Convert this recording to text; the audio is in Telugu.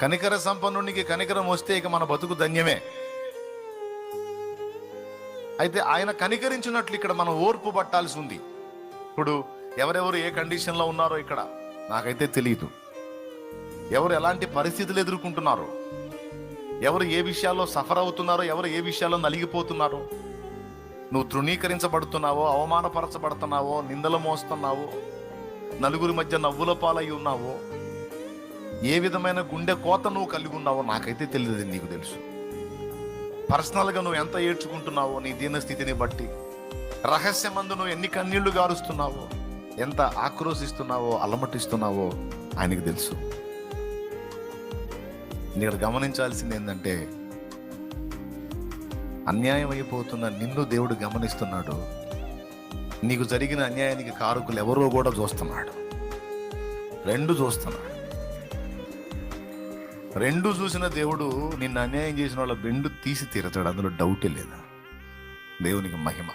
కనికర సంపన్నునికి కనికరం వస్తే ఇక మన బతుకు ధన్యమే. అయితే ఆయన కనికరించినట్లు ఇక్కడ మనం ఓర్పు పట్టాల్సి ఉంది. ఇప్పుడు ఎవరెవరు ఏ కండిషన్లో ఉన్నారో ఇక్కడ నాకైతే తెలియదు ఎవరు ఎలాంటి పరిస్థితులు ఎదుర్కొంటున్నారో ఎవరు ఏ విషయాల్లో సఫర్ అవుతున్నారో ఎవరు ఏ విషయాల్లో నలిగిపోతున్నారో నువ్వు తృణీకరించబడుతున్నావో అవమానపరచబడుతున్నావో నిందలు మోస్తున్నావో నలుగురి మధ్య నవ్వుల పాలై ఉన్నావో ఏ విధమైన గుండె కోత నువ్వు కలిగి ఉన్నావో నాకైతే తెలియదు నీకు తెలుసు. పర్సనల్గా నువ్వు ఎంత ఏడ్చుకుంటున్నావో నీ దీనస్థితిని బట్టి రహస్యమందు నువ్వు ఎన్ని కన్నీళ్ళు గారుస్తున్నావో ఎంత ఆక్రోశిస్తున్నావో అలమటిస్తున్నావో ఆయనకు తెలుసు. ఇక్కడ గమనించాల్సింది ఏంటంటే అన్యాయం అయిపోతున్న నిన్ను దేవుడు గమనిస్తున్నాడు. నీకు జరిగిన అన్యాయానికి కారకులు ఎవరో కూడా చూస్తున్నాడు. రెండు చూస్తున్నాడు. రెండు చూసిన దేవుడు నిన్ను అన్యాయం చేసిన వాళ్ళ బెండు తీసి తీరతాడు. అందులో డౌటే లేదా? దేవునికి మహిమ.